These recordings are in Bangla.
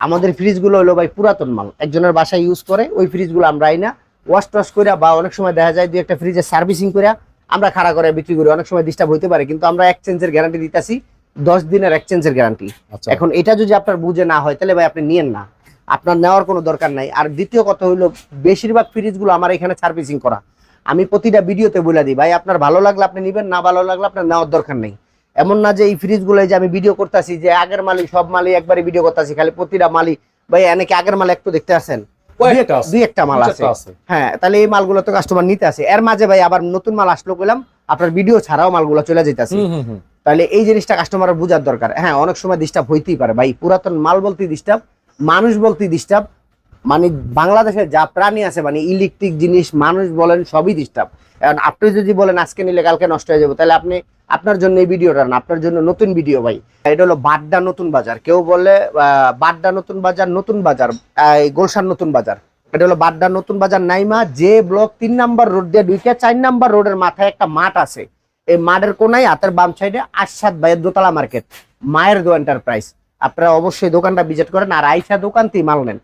আমাদের ফ্রিজগুলো হলো ভাই পুরাতন মাল। একজনের বাসায় ইউজ করে ওই ফ্রিজগুলো আমরা আই না ওয়াশ টস করে বা অনেক সময় দেখা যায় দুই একটা ফ্রিজে সার্ভিসিং করে আমরা খাড়া করে বিক্রি করি। অনেক সময় ডিস্টার্ব হইতে পারে কিন্তু আমরা এক্সচেঞ্জের গ্যারান্টি দিতেছি দশ দিনের এক্সচেঞ্জের গ্যারান্টি আচ্ছা। এখন এটা যদি আপনার বুঝে না হয় তাহলে ভাই আপনি নিয়েন না। আপনার নেওয়ার কোনো দরকার নাই। আর দ্বিতীয় কথা হইল বেশিরভাগ ফ্রিজগুলো আমার এখানে সার্ভিসিং করা। আমি প্রতিটা ভিডিওতে বলে দিই ভাই আপনার ভালো লাগলে আপনি নেবেন না ভালো লাগলে আপনার নেওয়ার দরকার নেই। এমন না যে এই ফ্রিজগুলো যে আমি ভিডিও করতেছি যে আগের মালি সব মালি একবারে ভিডিও করতেছি খালি প্রতিটা মালি ভাই এনেকে আগের মাল একটু দেখতে আসেন? দুই একটা মাল আছে। হ্যাঁ তাহলে এই মালগুলো তো কাস্টমার নিতে আসে। এর মাঝে ভাই আবার নতুন মাল আসলো কইলাম আপনার ভিডিও ছাড়াও মালগুলো চলে যেতেছে। তাহলে এই জিনিসটা কাস্টমারের বোঝার দরকার। হ্যাঁ অনেক সময় ডিস্টার্ব হইতেই পারে। ভাই পুরাতন মাল বলতে ডিস্টার্ব মানুষ বলতে ডিস্টার্ব মানে বাংলাদেশে যা প্রাণী আছে মানে ইলেকট্রিক জিনিস, মানুষ বলেন, সবই ডিস্টার্ব এখন আপনি যদি বলেন, আজকে নিলে কালকে নষ্ট হয়ে যাবে, তাহলে আপনি আপনার জন্য এই ভিডিওটা না, আপনার জন্য নতুন ভিডিও ভাই। এটা হলো বাড্ডা নতুন বাজার। কেউ বলে বাড্ডা নতুন বাজার নতুন বাজার গোলশান নতুন বাজার। এটা হলো বাড্ডা নতুন বাজার নাইমা, যে ব্লক তিন নাম্বার রোড দিয়ে দুইটা চার নাম্বার রোডের মাথায় একটা মাঠ আছে। এই মাঠের কোনায়, হাতের বাম সাইডে আশাদ ভাইয়ের দোতলা মার্কেট মায়ের দো এন্টারপ্রাইজ আপনারা অবশ্যই দোকানটা ভিজিট করেন আর আইসা দোকান মাল নেন।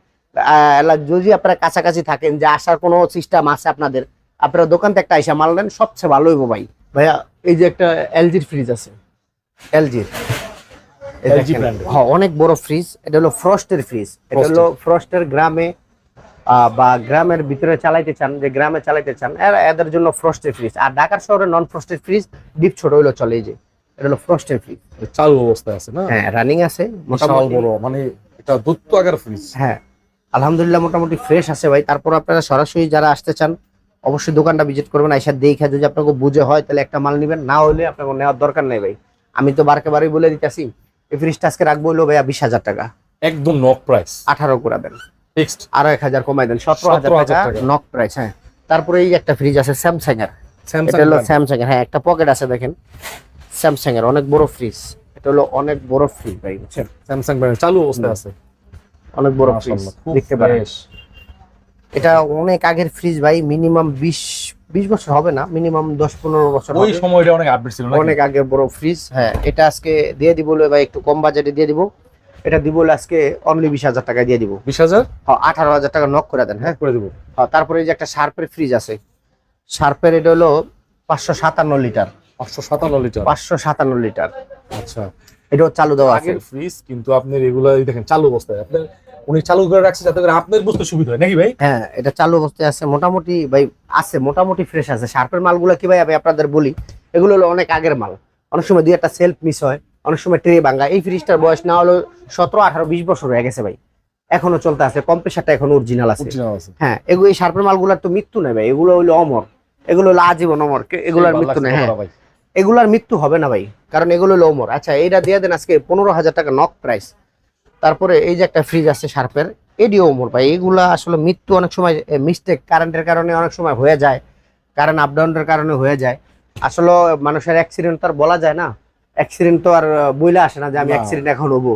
যদি আপনারা কাছাকাছি থাকেন যে আসার কোনো সিস্টেম আছে আপনাদের আপনারা দোকান থেকে একটা আইসা মাল নেন সবচেয়ে ভালো হইব ভাই। ভাইয়া এই যে একটা এলজির ফ্রিজ আছে। এলজির। হ্যাঁ অনেক বড় ফ্রিজ এটা হলো ফ্রস্টের ফ্রিজ এটা হলো ফ্রস্টের গ্রামে আহ, বা গ্রামের ভিতরে চালাইতে চান যে গ্রামে চালাইতে চান এদের জন্য ফ্রস্টের ফ্রিজ আর ঢাকার শহরে নন ফ্রস্টের ফ্রিজ ডিপ ছোট হইল চলে এই যে এটা হলো ফ্রস্টের ফ্রিজ চালু অবস্থায় আছে না? হ্যাঁ রানিং আছে মোটামুটি। বড় মানে এটা দূরত্ব আগার ফ্রিজ হ্যাঁ আলহামদুলিল্লাহ মোটামুটি ফ্রেশ আছে ভাই। তারপর আপনারা সরাসরি যারা আসতে চান অবশ্যই দোকানটা ভিজিট করবেন আইসা দেখে যদি আপনাকে বুঝে হয় তাহলে একটা মাল নেবেন। না হলে আপনাকে নেওয়ার দরকার নেই ভাই। আমি তো বারকে বারই বলে দিতেছি এই ফ্রিজটা আজকে রাখব হলো ভাইয়া বিশ হাজার টাকা। একদম নক প্রাইস আঠারো করে দেন। ফিক্সড আরও এক হাজার কমাই দেন। সতেরো হাজার 17,000 টাকা। নক প্রাইস হ্যাঁ। তারপরে এই একটা ফ্রিজ আছে স্যামসাং এর এটা স্যামসাং হলো স্যামসাং এর হ্যাঁ একটা পকেট আছে দেখেন। স্যামসাং এর অনেক বড় ফ্রিজ এটা হলো অনেক বড় ফ্রিজ ভাই বুঝছেন? স্যামসাং ব্র্যান্ড চালু অবস্থায় আছে। অনেক বড় ফ্রিজ দেখতে পারেন। এটা অনেক আগের ফ্রিজ ভাই মিনিমাম বিশ বিশ বছর হবে না মিনিমাম দশ পনেরো বছর ওই সময়টা অনেক আপডেট ছিল অনেক আগের বড় ফ্রিজ হ্ঁ এটা আজকে দিয়ে দিব ভাই একটু কম বাজেটে দিয়ে দিব। এটা দিব আজকে অনলি বিশ হাজার টাকা দিয়ে দিব। বিশ হাজার? হ্যাঁ আঠারো হাজার টাকা নক করে দেন হ্যাঁ। করে দেবো। হ্যাঁ, তারপরে এই যে একটা শার্পের ফ্রিজ আছে। শার্পের এটা হলো পাঁচশো সাতান্ন লিটার। পাঁচশো সাতান্ন লিটার। পাঁচশো সাতান্ন লিটার। আচ্ছা। এটাও চালু দেওয়া আছে। ফ্রিজ কিন্তু আপনি রেগুলার দেখেন চালু অবস্থায়। আপনার উনি চালু করে রাখছে যাতে করে আপনার বুঝতে সুবিধা হয় নাকি ভাই? হ্যাঁ এটা চালু অবস্থায় আছে। মোটামুটি ভাই আছে মোটামুটি ফ্রেশ আছে। শার্পের মালগুলো কি ভাই আমি আপনাদের বলি এগুলো হলো অনেক আগের মাল। অনেক সময় দুই একটা সেলফ মিস হয় অনেক সময় ট্রে ভাঙা এই ফ্রিজটার বয়স না হলো সতেরো আঠারো বিশ বছর হয়ে গেছে ভাই। এখনও চলতে আছে কম্প্রেসারটা এখন অরিজিনাল আছে। হ্যাঁ এগুলো এই শার্পের মালগুলোর তো মৃত্যু নেই ভাই এগুলো হলো অমর। এগুলো হলো আজীবন অমর এগুলোর মৃত্যু নেই হ্যাঁ। ভাই। এগুলার মৃত্যু হবে না ভাই কারণ এগুলো হলো অমর আচ্ছা এইটা দিয়ে দেন আজকে পনেরো হাজার টাকা নক প্রাইস তারপরে এই যে একটা ফ্রিজ আছে শার্পের এডিও অমর ভাই। এগুলা আসলে মৃত্যু অনেক সময় মিস্টেক কারেন্টের কারণে অনেক সময় হয়ে যায়। কারেন্ট আপডাউনের কারণে হয়ে যায়। আসলে মানুষের অ্যাক্সিডেন্ট তো আর বলা যায় না। অ্যাক্সিডেন্ট তো আর বইলে আসে না যে আমি অ্যাক্সিডেন্ট এখন হব।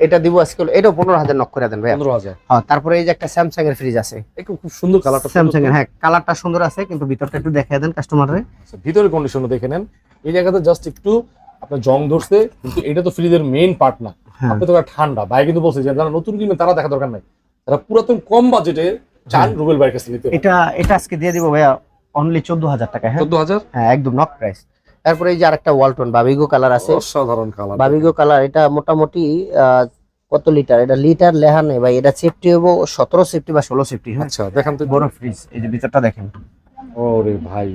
এটা দিব আজকে এটাও পনেরো হাজার নক করে দেন ভাই পনেরো হাজার। হ্যাঁ তারপরে এই যে একটা স্যামসাং এর ফ্রিজ আছে খুব সুন্দর কালারটা স্যামসাং এর হ্যাঁ কালারটা সুন্দর আছে কিন্তু ভিতরটা একটু দেখাই দেন কাস্টমারে ভিতরের কন্ডিশনটা দেখে নেন। এই জায়গাতে জাস্ট একটু আপনার জং ধরছে কিন্তু এটা তো ফ্রিজের মেইন পার্ট না। হ্যাঁ। আপনি তো ঠান্ডা ভাই কিন্তু বলছে যে যারা নতুন কিনবেন তারা দেখা দরকার নাই। তারা পুরাতন কম বাজেটে চান রুবেল ভাইয়ের কাছে নিতে। এটা এটা আজকে দিয়ে দিব ভাইয়া অনলি চোদ্দ হাজার টাকা হ্যাঁ? চোদ্দ হাজার? হ্যাঁ একদম নক প্রাইস তারপরে এই যে আরেকটা ওয়ালটন বাবিগো কালার আছে। অসাধারণ কালার বাবিগো কালার এটা মোটামুটি আহ, কত লিটার এটা লিটার লেখা নেই ভাই এটা সেফটি হব সতেরো সেফটি বা ষোলো সেফটি হ্যাঁ? আচ্ছা দেখান তো বড় ফ্রিজ এই যে ভিতরটা দেখেন। ওরে ভাই।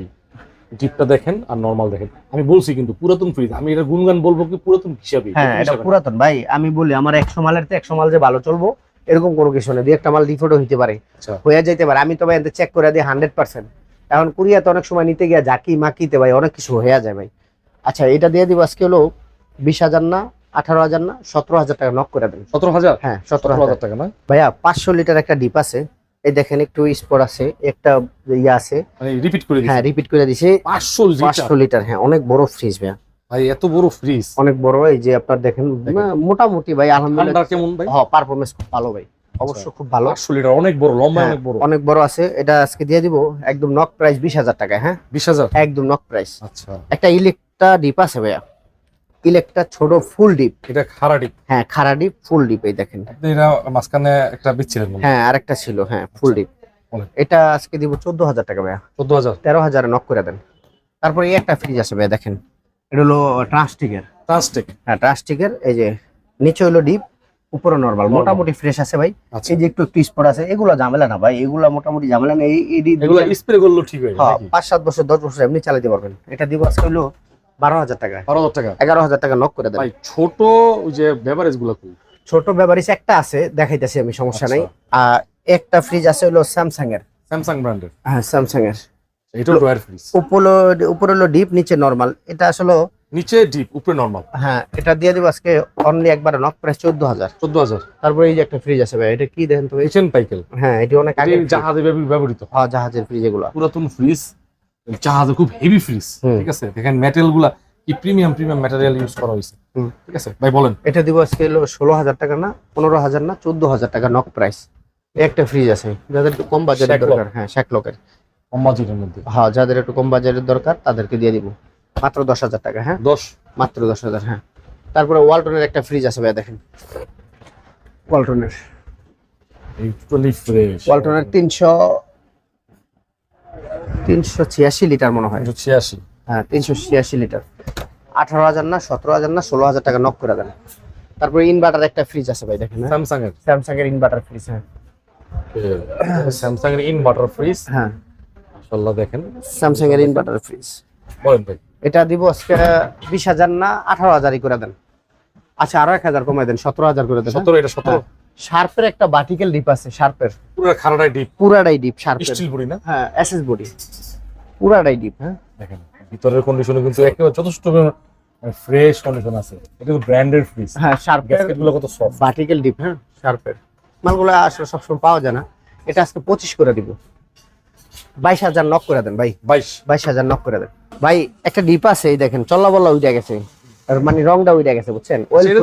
ডিপটা দেখেন আর নরমাল দেখেন। আমি বলছি কিন্তু পুরাতন ফ্রিজ আমি এটা গুনগান বলব কি পুরাতন হিসাবে? হ্যাঁ এটা পুরাতন। ভাই আমি বলি আমার একশো মালের তো একশো মাল যে ভালো চলবো এরকম কোনো কিছু নেই দুই একটা মাল ডিফোটো হইতে পারে। আচ্ছা। হয়ে যেতে পারে। আমি তো ভাই চেক করে দিই হান্ড্রেড পার্সেন্ট এখন কুরিয়াতে অনেক সময় নিতে গিয়ে জাকি মাকিতে ভাই অনেক কিছু হয়ে যায় ভাই। আচ্ছা এটা দিয়ে দিব আজকে হলো বিশ হাজার না আঠারো হাজার না সতেরো হাজার টাকা নক করে দেন। সতেরো হাজার? হ্যাঁ সতেরো হাজার। টাকা না? ভাইয়া পাঁচশো লিটার একটা ডিপ আছে। এই দেখেন একটু স্পোর আছে একটা ইয়ে আছে। মানে রিপিট করে হ্যাঁ রিপিট করে দিছে। পাঁচশো লিটার। পাঁচশো লিটার হ্যাঁ অনেক বড় ফ্রিজ ভাইয়া। ভাই এত বড় ফ্রিজ অনেক বড় এই যে আপনার দেখেন। মোটামুটি ভাই আলহামদুলিল্লাহ। কেমন ভাই? হ্যাঁ পারফরমেন্স খুব ভালো ভাই অবশ্য খুব ভালো। পাঁচশো লিটার অনেক বড় লম্বা হ্যাঁ, অনেক বড়। অনেক বড় আছে। এটা আজকে দিয়ে দিব একদম নক প্রাইস বিশ হাজার টাকা হ্যাঁ। বিশ হাজার? একদম নক প্রাইস আচ্ছা। একটা ইলেকট্রা ডিপ আছে ভাইয়া। ইলেকট্রা ছোট ফুল ডিপ। এটা খারা ডিপ। হ্যাঁ খাড়া ডিপ ফুল ডিপ এই দেখেন। আপনি এটা মাঝখানে একটা বিচ্ছিলেন হ্যাঁ আরেকটা ছিল হ্যাঁ ফুল ডিপ। এটা আজকে দিব চোদ্দ হাজার টাকা ভাইয়া। চোদ্দ হাজার? তেরো হাজারে নক করে দেন। তারপরে এই একটা ফ্রিজ আছে ভাইয়া দেখেন। এটা হলো ট্রান্সটিকের ট্রান্সটেক হ্যাঁ ট্রান্সটিকের এই যে নিচে হলো ডিপ উপরে নর্মাল মোটামুটি ফ্রেশ আছে ভাই। আচ্ছা। এই যে একটু একটু স্পট আছে এগুলো ঝামেলা না ভাই এগুলো মোটামুটি ঝামেলা নেই। এই- স্প্রে করলেও ঠিক হয়ে হ্যাঁ, পাঁচ সাত বছর দশ বছর এমনি চালাতে পারবেন। এটা দিব আজকে হলো বারো হাজার টাকা। বারো হাজার টাকা। এগারো হাজার টাকা নক করে দেন ভাই ছোট ওই যে বেভারেজগুলো ছোট একটা আছে দেখাইতেছি আমি সমস্যা নাই। আচ্ছা। আর একটা ফ্রিজ আছে হলো স্যামসাং এর। স্যামসাং ব্র্যান্ডের হ্যাঁ স্যামসাং এর। এটাও ড্রয়ার ফ্রিজ উপরে উপরে হলো ডিপ নিচে নর্মাল এটা আসলে নিচে ডিপ উপরে নরমাল হ্যাঁ এটা দিয়ে দিব আজকে অনলি একবার নক প্রাইস চোদ্দ হাজার। চোদ্দ হাজার। তারপরে এই যে একটা ফ্রিজ আছে ভাই এটা কি দেখেন তো? কিচেন পাইকেল হ্যাঁ এটি অনেক আগে জাহাজে ব্যব- ব্যবহৃত। হ্যাঁ জাহাজের ফ্রিজ এগুলো। পুরাতন ফ্রিজ জাহাজে খুব হেভি ফ্রিজ। ঠিক আছে? দেখেন মেটেরিয়ালগুলা কি প্রিমিয়াম প্রিমিয়াম ম্যাটেরিয়াল ইউজ করা হয়েছে ঠিক আছে? ভাই বলেন। এটা দিব আজকে হলো ষোলো হাজার টাকা না পনেরো হাজার না চোদ্দ হাজার টাকা নক প্রাইস একটা ফ্রিজ আছে যাদের একটু কম বাজারের। দরকার হ্যাঁ শ্যাকলকের কম বাজেটের মধ্যে। হ্যাঁ যাদের একটু কম বাজারের দরকার তাদেরকে দিয়ে দিব। মাত্র দশ হাজার টাকা হ্যাঁ? দশ? মাত্র দশ হাজার হ্যাঁ। তারপরে ওয়ালটনের একটা ফ্রিজ আছে ভাই দেখেন। ওয়ালটনের ওয়ালটনের তিনশো তিনশো ছিয়াশি লিটার মনে হয়। ছিয়াশি। হ্যাঁ তিনশো ছিয়াশি লিটার। আঠারো হাজার না সতেরো হাজার না ষোলো হাজার টাকা নক করে দেন। তারপরে ইনভার্টার একটা ফ্রিজ আছে ভাই দেখেন স্যামসাং এর স্যামসাং এর ইনভার্টার ফ্রিজ হ্যাঁ। স্যামসাং এর ইনভার্টার ফ্রিজ হ্যাঁ। মাশাআল্লাহ দেখেন। স্যামসাং এর ইনভার্টার ফ্রিজ বলেন ভাই। এটা দিব আজকে বিশ হাজার না আঠারো হাজারই করে দেন। আচ্ছা আরও এক হাজার কমাই দেন সতেরো হাজার করে দেন। হ্যাঁ? সতেরো এটা সতেরো? শার্পের একটা বাটিকেল ডিপ আছে শার্পের। পুরো খারাটাই ডিপ। পুরাটাই ডিপ শার্পের। স্টিল বডি না? হ্যাঁ এসএস বডি পুরাটাই ডিপ হ্যাঁ। দেখেন ভিতরের কন্ডিশনে কিন্তু একেবারে যথেষ্ট ফ্রেশ কন্ডিশন আছে। এটা কিন্তু ব্র্যান্ডেড ফ্রিজ হ্যাঁ শার্পের গ্যাসকেটগুলো কত সফট ভার্টিক্যাল ডিপ হ্যাঁ শার্পের। মালগুলো আসলে সবসময় পাওয়া যায় না। এটা আজকে পঁচিশ করে দিব। বাইশ হাজার নক করে দেন ভাই। বাইশ? বাইশ হাজার নক করে দেন। ভাই একটা ডিপ আছে এই দেখেন চল্লা বল্লা উইটা গেছে। আর মানে রংটা উইটা গেছে বুঝছেন?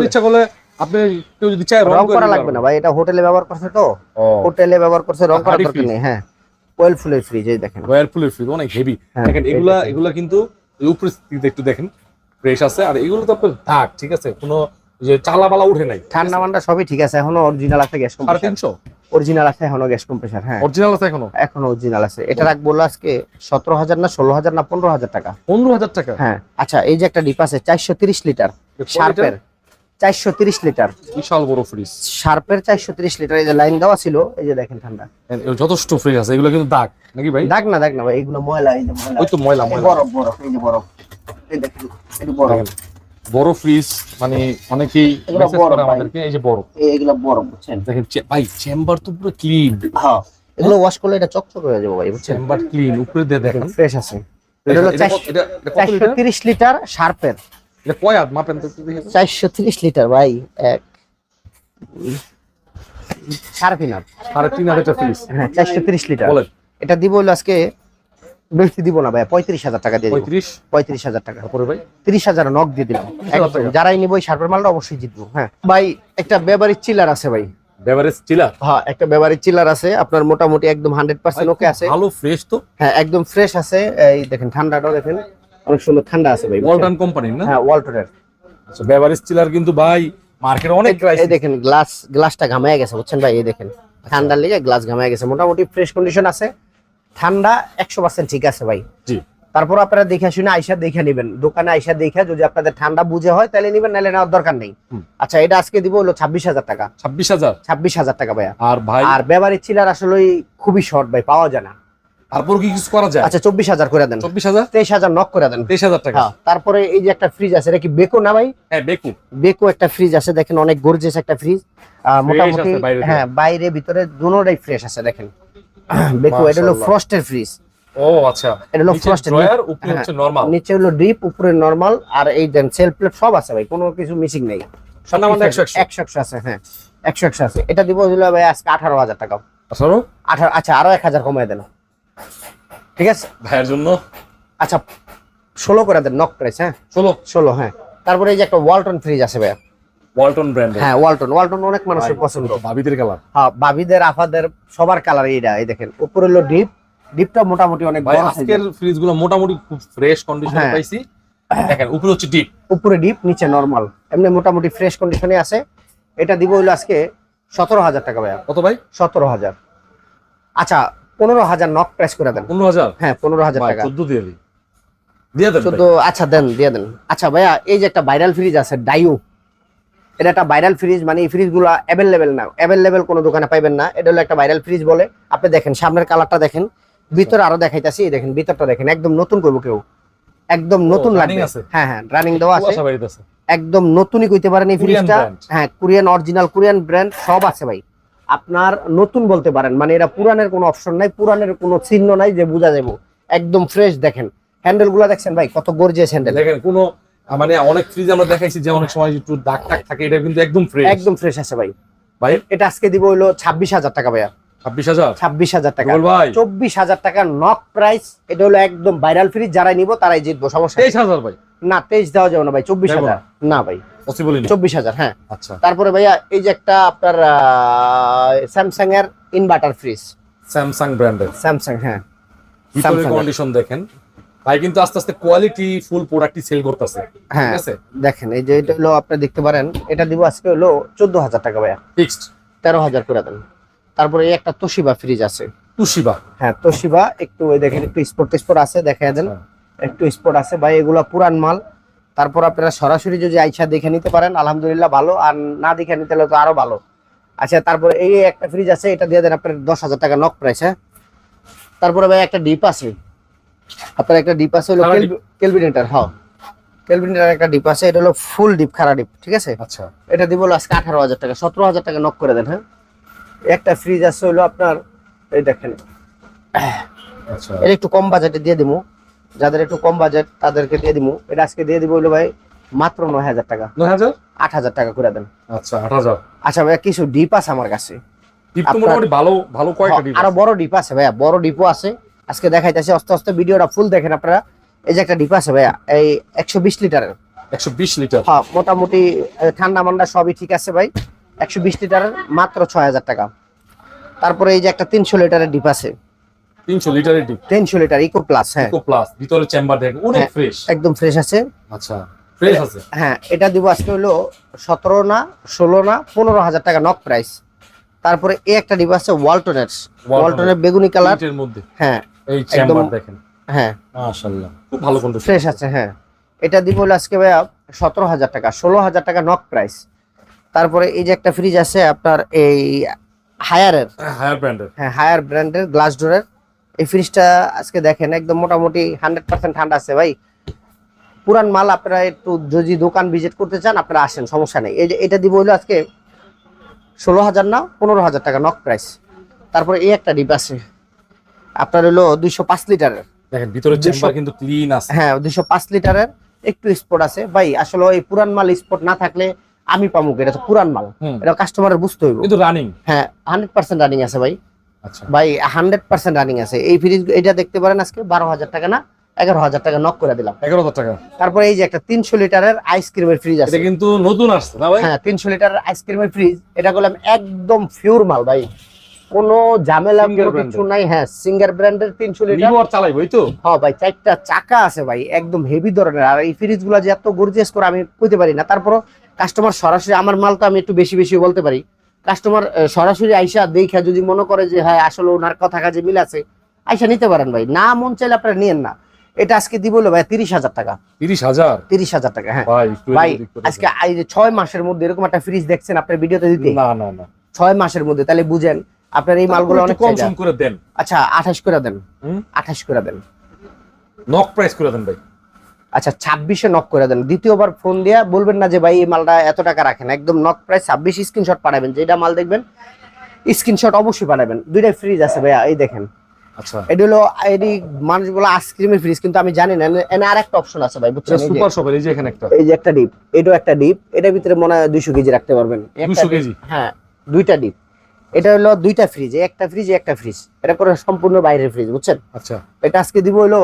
ইচ্ছা করলে আপনি কেউ যদি চায় রং করা লাগবে না ভাই এটা হোটেলে ব্যবহার করছে তো? হোটেলে ব্যবহার করছে রং হার্ডি দরকার নেই হ্যাঁ। ওয়েল ফুলের ফ্রিজ এই দেখেন। ওয়ারপুলের ফ্রিজ অনেক হেভি হ্যাঁ, দেখেন এগুলা এগুলা কিন্তু একটু দেখেন ফ্রেশ আছে। আর এগুলো তো আপনার দাগ ঠিক আছে? কোনো যে চালা বালা উঠে নাই। ঠান্ডা মান্ডা সবই ঠিক আছে এখনও অরিজিনাল আছে গ্যাস কম্প্রেসার অরিজিনাল আছে এখনও গ্যাস কম্প্রেসার হ্যাঁ। অরিজিনাল আছে এখনও? এখনও অরিজিনাল আছে। এটা রাখব আজকে সতেরো হাজার না ষোলো হাজার না পনেরো হাজার টাকা। পনেরো হাজার টাকা? হ্যাঁ। আচ্ছা এই যে একটা ডিপ আছে চারশো তিরিশ লিটার? শার্পের। চারশো তিরিশ লিটার। বিশাল বড় ফ্রিজ শার্পের চারশো তিরিশ লিটার এই যে লাইন দেওয়া ছিল এই যে দেখেন ঠান্ডা। যথেষ্ট ফ্রিজ আছে এগুলো কিন্তু দাগ নাকি ভাই? দেখ না দেখ না ভাই এগুলো ময়লা এই যে ময়লা। ওই তো ময়লা ময়লা। বরফ বরফ এই যে বরফ। এই দেখেন এই বরফ। বড় ফ্রিজ মানে অনেকেই বড় করে। আমাদেরকে এই যে বড় এই এগুলো বরফ বুঝছেন? দেখেন ভাই চেম্বার তো পুরো ক্লিন হ্যাঁ এগুলো ওয়াশ করলে এটা চকচক হয়ে যাবে ভাই বুঝছেন? চেম্বার ক্লিন উপরে দিয়ে দেখেন। ফ্রেশ আছে। এটা হলো এটা কত- এটা- এটা কত চারশো লিটার? তিরিশ লিটার শার্পের। এটা কয় হাত মাপেন তো একটু দেখি তো। চারশো তিরিশ লিটার ভাই এক। সাড়ে তিন হাত। সাড়ে তিন হাজার ফ্রিজ হ্যাঁ চারশো তিরিশ লিটার। বলেন। এটা দিব হলো আজকে বেশি দিব না ভাই পঁয়ত্রিশ হাজার টাকা দিয়ে দিব। পঁয়ত্রিশ? পঁয়ত্রিশ হাজার টাকা। তারপরে ভাই। তিরিশ হাজার নক দিয়ে দিলাম। যারাই নিব ওই সার্ভের মালটা অবশ্যই জিতবো। হ্যাঁ। ভাই একটা বেবারির চিলার আছে ভাই। বেভারেজ চিলার হ্যাঁ একটা চিলার আছে। আপনার মোটামুটি একদম হান্ড্রেড পার্সেন্ট ওকে আছে। ভালো ফ্রেশ তো। হ্যাঁ একদম ফ্রেশ আছে। এই দেখেন ঠান্ডাটাও দেখেন। অনেক সুন্দর ঠান্ডা আছে ভাই ওয়ালটন কোম্পানির না? হ্যাঁ ওয়ালটনের আচ্ছা বেভারেজ চিলার কিন্তু ভাই মার্কেটে অনেক এই দেখেন গ্লাস গ্লাসটা ঘামায় গেছে বুঝছেন ভাই? এই দেখেন ঠান্ডার লেগে গ্লাস ঘামায় গেছে। মোটামুটি ফ্রেশ কন্ডিশন আছে। ঠান্ডা একশো পার্সেন্ট ঠিক আছে ভাই। জি। তারপর আপনারা দেখে শুনে আইসা দেখে নেবেন। দোকানে আইসা দেখে যদি আপনাদের ঠান্ডা বুঝে হয় তাহলে নেবেন নাহলে নেওয়ার দরকার নেই। আচ্ছা এটা আজকে দিব হলো ছাব্বিশ হাজার টাকা। ছাব্বিশ হাজার? ছাব্বিশ হাজার টাকা ভাইয়া। আর ভাই? আর ব্যবহারের চিলার আসলে খুবই শর্ট ভাই পাওয়া যায় না। তারপর কি কিছু করা যায়? আচ্ছা চব্বিশ হাজার করে দেন। চব্বিশ হাজার? তেইশ হাজার নক করে দেন। তেইশ হাজার টাকা। হ্যাঁ তারপরে এই যে একটা ফ্রিজ আছে এটা কি বেকো না ভাই? হ্যাঁ বেকু। বেকো একটা ফ্রিজ আছে দেখেন অনেক গর্জিয়াস একটা ফ্রিজ মোটামুটি হ্যাঁ বাইরে ভিতরে দুটোটাই ফ্রেশ আছে দেখেন। বেকো এটা হলো ফ্রস্টের ফ্রিজ ও আচ্ছা। এটা হলো ফ্রস্টের ড্রয়ার উপরে হচ্ছে নরমাল নিচে হলো ডিপ উপরে নরমাল আর এই দেন সেল প্লেট সব আছে ভাই কোনো কিছু মিসিং নেই। আছে হ্যাঁ একশো একশো আছে। এটা দিব দিল ভাই আজকে আঠারো হাজার টাকা আঠারো? আচ্ছা আরও এক হাজার কমাই দেন। ঠিক আছে? ভাইয়ের জন্য? আচ্ছা ষোলো করে দেন নক প্রাইস হ্যাঁ? চলো ষোলো হ্যাঁ। তারপরে এই যে একটা ওয়ালটন ফ্রিজ আছে ভাই ওয়ালটন ব্র্যান্ডের হ্যাঁ ওয়ালটন ওয়ালটন অনেক মানুষের পছন্দ। ভাবিদের কালার হ্যাঁ আফাদের সবার কালার এইটা এই দেখেন। উপরে হলো ডিপ ডিপটা মোটামুটি অনেক বড় আজকের ফ্রিজগুলো মোটামুটি খুব ফ্রেশ কন্ডিশনে হ্যাঁ। পাইছি। দেখেন উপরে হচ্ছে ডিপ উপরে ডিপ নিচে নর্মাল এমনি মোটামুটি ফ্রেশ কন্ডিশনে আছে। এটা দিব হইল আজকে সতেরো হাজার টাকা ভাইয়া। কত ভাই? সতেরো হাজার। আচ্ছা পনেরো হাজার নক প্রেস করে দেন। পনেরো হাজার? হ্যাঁ পনেরো হাজার টাকা। চোদ্দ দিয়ে দিই। দিয়ে দেন চোদ্দ আচ্ছা দেন দিয়ে দেন। আচ্ছা ভাইয়া এই যে একটা ভাইরাল ফ্রিজ আছে ডাইও এটা একটা ভাইরাল ফ্রিজ মানে এই ফ্রিজগুলো অ্যাভেলেবেল না। অ্যাভেলেবেল কোনো দোকানে পাইবেন না। এটা হলো একটা ভাইরাল ফ্রিজ বলে। আপনি দেখেন সামনের কালারটা দেখেন। ভিতরে আরও দেখাইতাছি এই দেখেন ভিতরটা দেখেন। একদম নতুন করব কেউ। একদম নতুন আছে? হ্যাঁ হ্যাঁ রানিং দেওয়া আছে। একদম নতুনই কইতে পারেন এই ফ্রিজটা হ্যাঁ কোরিয়ান অরিজিনাল কোরিয়ান ব্র্যান্ড সব আছে ভাই। আপনার নতুন বলতে পারেন। মানে এটা পুরানের কোনো অপশন নাই পুরানের কোনো চিহ্ন নাই যে বোঝা যাব একদম ফ্রেশ দেখেন। হ্যান্ডেলগুলা দেখছেন ভাই কত গর্জিয়াস হ্যান্ডেল দেখেন কোনো মানে অনেক ফ্রিজ আমরা দেখাইছি যে অনেক সময় একটু দাগ টাগ থাকে এটা কিন্তু একদম ফ্রেশ একদম ফ্রেশ আছে ভাই। ভাই? এটা আজকে দিব হইল ছাব্বিশ হাজার টাকা ভাইয়া। ছাব্বিশ হাজার? ছাব্বিশ হাজার টাকা। ভাই। চব্বিশ হাজার টাকা নক প্রাইস এটা হলো একদম ভাইরাল ফ্রিজ যারাই নিবো তারাই জিতবো সমস্যা। তেইশ হাজার ভাই। না তেইশ দেওয়া যাবে না ভাই চব্বিশ হাজার। না ভাই। না? হ্যাঁ। আচ্ছা। তারপরে ভাইয়া এই যে একটা আপনার স্যামসাং এর ইনভার্টার ফ্রিজ স্যামসাং ব্র্যান্ডের স্যামসাং হ্যাঁ। কন্ডিশন দেখেন। ভাই কিন্তু আস্তে আস্তে কোয়ালিটি ফুল প্রোডাক্টই সেল করতেছে। হ্যাঁ দেখেন এই যে এটা হলো আপনি দেখতে পারেন এটা দিব আজকে হলো চোদ্দ হাজার টাকা ভাইয়া। ফিক্সড তেরো হাজার করে দেন। তারপরে এই একটা তোশিবা ফ্রিজ আছে। তুশিবা হ্যাঁ তোশিবা একটু ওই দেখেন একটু স্পোর্ট আছে দেখা দেন। হ্যাঁ। একটু আছে। ভাই এগুলো পুরান মাল। তারপর আপনারা সরাসরি যদি আইসা দেখে নিতে পারেন আলহামদুলিল্লাহ ভালো। আর না দেখে নিতে হলে তো আরও ভালো। আচ্ছা তারপরে এই একটা ফ্রিজ আছে এটা দিয়ে দেন আপনার দশ হাজার টাকা নক প্রাইস হ্যাঁ? তারপরে ভাই একটা ডিপ আছে। আপনার একটা ডিপ আছে হলো? কেলভিনেটার হ্যাঁ। কেলভিনেটার একটা ডিপ আছে এটা হলো ফুল ডিপ খারা ডিপ ঠিক আছে? আচ্ছা। এটা দিব আজকে আঠারো হাজার টাকা সতেরো হাজার টাকা নক করে দেন হ্যাঁ? একটা ফ্রিজ আছে হলো আপনার এই দেখেন। আচ্ছা। এটা একটু কম বাজেটে দিয়ে দিবো যাদের একটু কম বাজেট তাদেরকে দিয়ে দিবো এটা আজকে দিয়ে দিব হলো ভাই মাত্র নয় হাজার টাকা। নয় হাজার? আট হাজার টাকা করে দেন। আচ্ছা আট হাজার। আচ্ছা ভাইয়া কিছু ডিপ আছে আমার কাছে। ভালো ভালো কয়েকটা আরও বড় ডিপ আছে ভাইয়া বড় ডিপও আছে। আজকে দেখাইতেছি আস্তে আস্তে ভিডিওটা ফুল দেখেন আপনারা। এই যে একটা ডিপ আছে ভাইয়া এই একশো বিশ লিটারের। একশো বিশ লিটার। হ্যাঁ মোটামুটি ঠান্ডা মান্ডা সবই ঠিক আছে ভাই। একশো বিশ লিটারের মাত্র ছয় হাজার টাকা। তারপরে এই যে একটা তিনশো লিটারের ডিপ আছে। তিনশো লিটারের ডিপ তিনশো লিটার ইকো প্লাস হ্যাঁ। ইকো প্লাস ভিতরে চেম্বার দেখেন অনেক হ্যাঁ। ফ্রেশ একদম ফ্রেশ আছে। আচ্ছা ফ্রেশ আছে? হ্যাঁ এটা দিব আজকে হলো সতেরো না ষোলো না পনেরো হাজার টাকা নক প্রাইস তারপরে এই একটা ডিপ আছে ওয়ালটনের ওয়ালটনের বেগুনি কালার ইটের মধ্যে। হ্যাঁ এই চেম্বার দেখেন। হ্যাঁ। মাশাআল্লাহ খুব ভালো কন্ডিশন ফ্রেশ আছে হ্যাঁ। এটা দিব হলো আজকে সতেরো হাজার টাকা ষোলো হাজার টাকা নক প্রাইস তারপরে এই যে একটা ফ্রিজ আছে আপনার এই হায়ারের হায়ার ব্র্যান্ডের হ্যাঁ হায়ার ব্র্যান্ডের গ্লাস ডোরের এই ফ্রিজটা আজকে দেখেন একদম মোটামুটি হান্ড্রেড পার্সেন্ট ঠান্ডা আছে ভাই। পুরান মাল আপনারা একটু যদি দোকান ভিজিট করতে চান আপনারা আসেন সমস্যা নেই। এই যে এটা দিব হইল আজকে ষোলো হাজার না পনেরো হাজার টাকা নক প্রাইস তারপরে এই একটা ডিপ আছে। আপনার হলো দুইশো পাঁচ লিটারের। দেখেন ভিতরে চেম্বার কিন্তু ক্লিন আছে। হ্যাঁ দুইশো পাঁচ লিটারের একটু স্পট আছে। ভাই আসলে ওই পুরান মাল স্পট না থাকলে আমি পাবো এটা তো পুরান মাল। এটা কাস্টমারের বুঝতে হইব। কিন্তু রানিং হ্যাঁ হান্ড্রেড পার্সেন্ট রানিং আছে ভাই। ভাই হান্ড্রেড পার্সেন্ট রানিং আছে। এই ফ্রিজ এটা দেখতে পারেন আজকে বারো হাজার টাকা না? এগারো হাজার টাকা নক করে দিলাম। এগারো হাজার টাকা। তারপরে এই যে একটা তিনশো লিটারের আইসক্রিমের ফ্রিজ আছে। কিন্তু নতুন আসছে না ভাই? হ্যাঁ তিনশো লিটারের আইসক্রিমের ফ্রিজ এটা করলাম একদম পিওর মাল ভাই। কোনো ঝামেলা কিছু নাই। হ্যাঁ সিঙ্গার ব্র্যান্ডের তিনশো লিটার আর তো? হ্যাঁ ভাই চারটা চাকা আছে ভাই একদম হেভি ধরনের। আর এই ফ্রিজগুলা যে এত গর্জিয়াস করে আমি কইতে পারি না। তারপরও কাস্টমার সরাসরি আমার মাল তো আমি একটু বেশি বেশি বলতে পারি। কাস্টমার সরাসরি আইসা দেখা যদি মনে করে যে হ্যাঁ আসলে ওনার কথা কাজে মিল আছে আইসা নিতে পারেন ভাই। না মন চাইলে আপনারা নিয়েন না। এটা আজকে দিব ভাই তিরিশ হাজার টাকা। তিরিশ হাজার? তিরিশ হাজার টাকা হ্যাঁ। ভাই আজকে ছয় মাসের মধ্যে এরকম একটা ফ্রিজ দেখছেন আপনার ভিডিওতে দিতে? না না না। ছয় মাসের মধ্যে তাহলে বুঝেন আপনার এই মালগুলো অনেক কম সম করে দেন। আচ্ছা আঠাশ করে দেন? আঠাশ করে দেন। নক প্রাইস করে দেন ভাই। আচ্ছা ছাব্বিশে নক করে দেন। দ্বিতীয়বার ফোন দিয়া বলবেন না যে ভাই এই মালটা এত টাকা রাখেন। একদম নক প্রায় ছাব্বিশ স্ক্রিনশট পাঠাবেন। যেটা মাল দেখবেন স্ক্রিনশট অবশ্যই পাঠাবেন। দুইটা ফ্রিজ আছে ভাইয়া এই দেখেন। আচ্ছা। এটা হলো এটি মানুষ বলে আইসক্রিমের ফ্রিজ কিন্তু আমি জানি না। এনে- এনে আর একটা অপশন আছে ভাই বুঝছেন? সুপার শপের এই যে এখানে একটা। এই যে একটা ডিপ এটাও একটা ডিপ এটার ভিতরে মনে হয় দুইশো কেজি রাখতে পারবেন। 200 কেজি? হ্যাঁ দুইটা ডিপ এটা হলো দুইটা ফ্রিজ একটা ফ্রিজ একটা ফ্রিজ এটা করে সম্পূর্ণ বাইরের ফ্রিজ বুঝছেন? আচ্ছা। এটা আজকে দিব হলো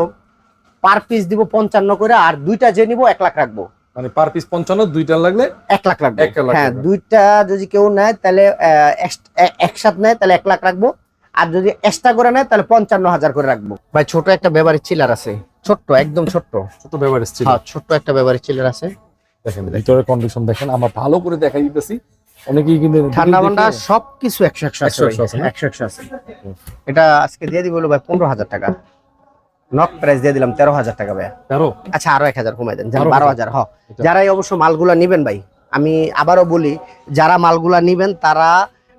পার পিস দিব পঞ্চান্ন করে আর দুইটা যে নিব এক লাখ রাখব। মানে পার পিস পঞ্চান্ন দুইটার লাগলে এক লাখ রাখব। হ্যাঁ দুইটা যদি কেউ নেয় তাহলে একসাথে নেয় তাহলে এক লাখ রাখব। আর যদি এক্সট্রা করে নেয় তাহলে পঞ্চান্ন হাজার করে রাখব। ভাই ছোট একটা ব্যবহারের চিলার আছে। ছোট্ট একদম ছোট্ট। ছোট ব্যবহার ছিল হ্যাঁ ছোট্ট একটা ব্যবহার চিলের আছে। দেখেন ভিতরের কন্ডিশন দেখেন আমরা ভালো করে দেখাই দিতেছি। অনেকেই কিন্তু ঠান্ডা মান্ডা সবকিছু একশো একশো আছে 100 ভাই। আছে একশো একশো আছে। এটা আজকে দিয়ে দিব ভাই পনেরো হাজার টাকা। নক প্রাইস দিয়ে দিলাম তেরো হাজার টাকা ভাই তেরো? আচ্ছা আরও এক হাজার কমাই দেন বারো হাজার। হ এটা- যারাই অবশ্য মালগুলা নিবেন ভাই আমি আবারও বলি যারা মালগুলা নিবেন তারা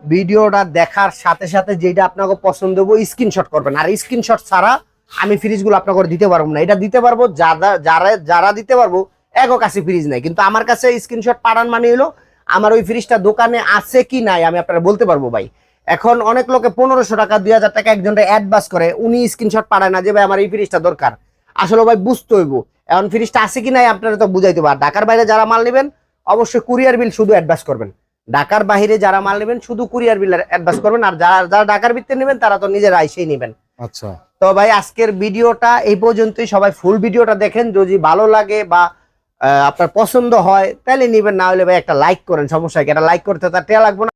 ভিডিওটা দেখার সাথে সাথে যেটা আপনাকে পছন্দ হব স্ক্রিনশট করবেন। আর স্ক্রিনশট ছাড়া আমি ফ্রিজগুলো আপনাকে দিতে পারব না। এটা দিতে পারব যারা যারা যারা দিতে পারব একক কাছে ফ্রিজ নাই। কিন্তু আমার কাছে স্ক্রিনশট পাঠান মানে হলো আমার ওই ফ্রিজটা দোকানে আছে কি নাই আমি আপনারা বলতে পারব ভাই। এখন অনেক লোকে পনেরোশো টাকা দুই হাজার টাকা একজনটা অ্যাডভান্স করে উনি স্ক্রিনশট পাঠায় না যে ভাই আমার এই ফ্রিজটা দরকার। আসলে ভাই বুঝতে হইব এখন ফ্রিজটা আছে কি নাই আপনারা তো বুঝাইতে পার ঢাকার বাইরে যারা মাল নেবেন অবশ্যই কুরিয়ার বিল শুধু অ্যাডভান্স করবেন। ঢাকার বাইরে যারা মাল নেবেন শুধু কুরিয়ার বিল অ্যাডভান্স করবেন আর যারা যারা ঢাকার ভিতরে নেবেন তারা তো নিজেরা আইসেই নেবেন। আচ্ছা। তো ভাই আজকের ভিডিওটা এই পর্যন্তই। সবাই ফুল ভিডিওটা দেখেন যদি ভালো লাগে বা আপনার পছন্দ হয় তাহলে নিবেন। না হলে ভাই একটা লাইক করেন সমস্যা কি? একটা লাইক করতে তার টেয়া লাগবে না।